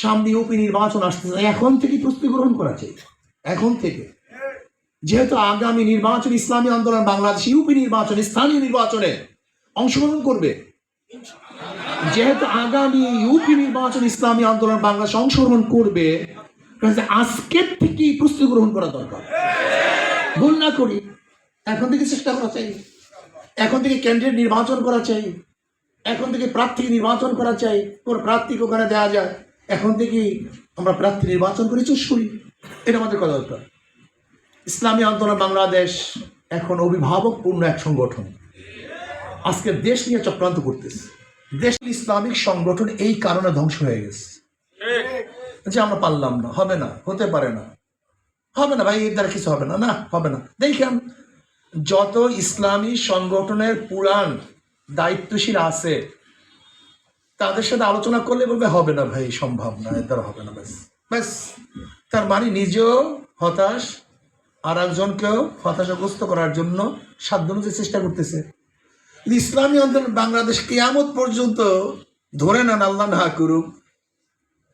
সামনে ইউপি নির্বাচন আসতেছে। এখন থেকে প্রস্তুতি গ্রহণ করা চাই। এখন থেকে। যেহেতু আগামী নির্বাচন ইসলামী আন্দোলন বাংলাদেশ ইউপি নির্বাচন, স্থানীয় নির্বাচনে অংশগ্রহণ করবে। যেহেতু আগামী ইউপি নির্বাচন ইসলামী আন্দোলন বাংলাদেশ অংশগ্রহণ করবে আজকের থেকেই প্রস্তুতি গ্রহণ করা দরকার। ভুল না করি। এখন থেকে চেষ্টা করা চাই। এখন থেকে ক্যান্ডিডেট নির্বাচন করা চাই। এখন থেকে প্রার্থী নির্বাচন করা চাই। কোন প্রার্থীকে ওখানে দেওয়া যায়। এখন থেকেই আমরা প্রার্থী নির্বাচন করে চুজ করি এটা আমাদের কথা দরকার ইসলামী আন্দোলন বাংলাদেশ এখন অভিভাবকপূর্ণ এক সংগঠন। আজকে দেশ নিয়ে চক্রান্ত করতেছে। দেশ ইসলামিক সংগঠন এই কারণে ধ্বংস হয়ে গেছে। যে আমরা পারলাম না, হবে না, হতে পারে না। হবে না ভাই, এর দ্বারা কিছু হবে না না, হবে না। দেখেন, যত ইসলামী সংগঠনের পুরাণ দায়িত্বশীল আছে তাদের সাথে আলোচনা করলে বলবে, হবে না ভাই, সম্ভব না এর দ্বারা হবে না, ব্যাস। ব্যাস। তার মানে নিজেও হতাশ আর একজনকেও হতাশাগ্রস্ত করার জন্য সাধ্য অনুযায়ী চেষ্টা করতেছে। ইসলামী আন্দোলন বাংলাদেশ কেয়ামত পর্যন্ত ধরে নেন, আল্লাহ না করুক,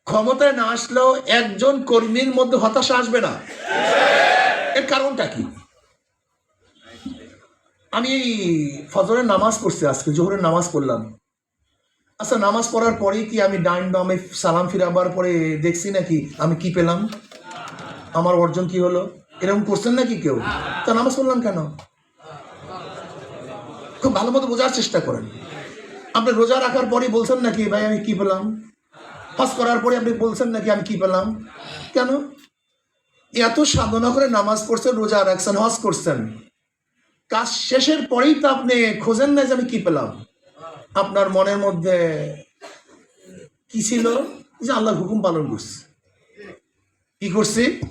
ক্ষমতায় না আসলেও একজন কর্মীর মধ্যে হতাশা আসবে না। এর কারণটা কি? আমি ফজরের নামাজ পড়ছি আজকে, জোহরের নামাজ পড়লাম। আচ্ছা নামাজ পড়ার পরেই কি আমি ডাইন বামে সালাম ফিরাবার পরে দেখছি নাকি? আমি কি পেলাম? আমার অর্জন কি হলো? এরকম করছেন নাকি কেউ? তা নামাজ পড়লাম কেন? খুব ভালো মতো বোঝার চেষ্টা করেন। আপনি রোজা রাখার পরে বলছেন নাকি, ভাই, আমি কি পেলাম? হজ করার পরে আপনি বলছেন নাকি, আমি কি পেলাম? কেন? এত সাধনা করে নামাজ পড়ছেন, রোজা রাখছেন, হজ করছেন। কাজ শেষের পরেই তো আপনি খোঁজেন না যে আমি কি পেলাম। আপনার মনের মধ্যে কি ছিল? যে আল্লাহর হুকুম পালন করছি। কি করছি?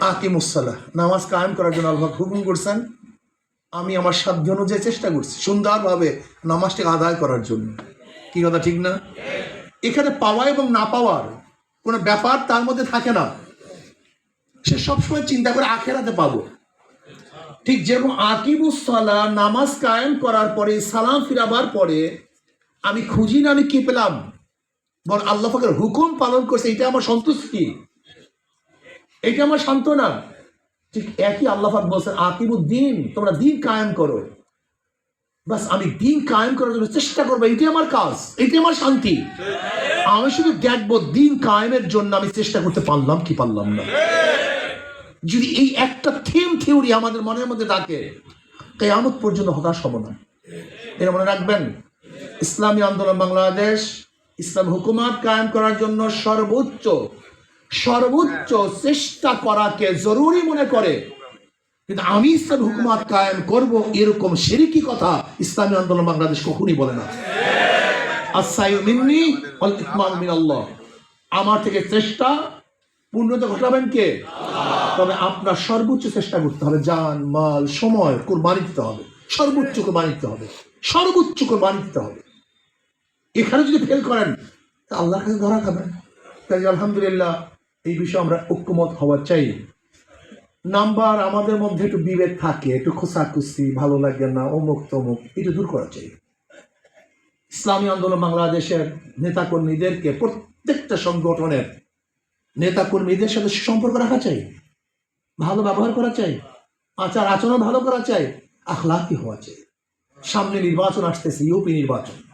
আকিমুসাল্লাহ নামাজ কায়েম করার জন্য আল্লাহ হুকুম করছেন। আমি আমার সাধ্য অনুযায়ী চেষ্টা করছি, সুন্দরভাবে নামাজটাকে আদায় করার জন্য। কি কথা, ঠিক না? এখানে পাওয়া এবং না পাওয়ার কোনো ব্যাপার তার মধ্যে থাকে না। সে সবসময় চিন্তা করে আখেরাতে পাবো। ঠিক যেরকম আকিবুসালা নামাজ কায়েম করার পরে সালাম ফিরাবার পরে, আমি খুঁজি না, আমি কি পেলাম? বল, আল্লাহ ফাকের হুকুম পালন করছে, এটা আমার সন্তুষ্টি এটা আমার সান্ত্বনা। ঠিক একই আল্লাহ পাক বলছেন আকিবুদ্দিন তোমরা দিন কায়েম করো। বাস, আমি দিন কায়েম করার জন্য চেষ্টা করব, এটাই আমার কাজ, এটাই আমার শান্তি। আমি শুধু দেখব, দিন কায়েমের জন্য আমি চেষ্টা করতে পারলাম কি পারলাম না। যদি এই একটা থিম থিওরি আমাদের মনের মধ্যে থাকে, কেয়ামত পর্যন্ত হতাশ হব না। এটা মনে রাখবেন? ইসলামী আন্দোলন বাংলাদেশ, ইসলাম হুকুমাত কায়েম করার জন্য সর্বোচ্চ সর্বোচ্চ চেষ্টা করাকে জরুরি মনে করে। কিন্তু আমি ইসলাম হুকুমাত কায়েম করব এরকম সেরিকি কথা ইসলামী আন্দোলন বাংলাদেশ কখনই বলে না। আমার থেকে চেষ্টা পূর্ণতা ঘটাবেন কে? তবে আপনার সর্বোচ্চ চেষ্টা করতে হবে। যান, মাল, সময়, কোরবানি দিতে হবে। সর্বোচ্চ কোরবানি দিতে হবে। সর্বোচ্চ কোরবানি দিতে হবে। এখানে যদি ফেল করেন, তা আল্লাহর কাছে ধরা খাবেন তাই আলহামদুলিল্লাহ, এই বিষয়ে আমরা ঐক্যমত হওয়া চাই। নাম্বার, আমাদের মধ্যে একটু বিভেদ থাকে, একটু খোসাখুসি ভালো লাগে না, অমুক তমুক, এটা দূর করা চাই। ইসলামী আন্দোলন বাংলাদেশের নেতাকর্মীদেরকে প্রত্যেকটা সংগঠনের নেতাকর্মীদের সাথে সুসম্পর্ক রাখা চাই। ভালো ব্যবহার করা চাই আচার আচরণ ভালো করা চাই, আখলাকি হওয়া চাই। সামনে নির্বাচন আসতেছে, ইউপি নির্বাচন।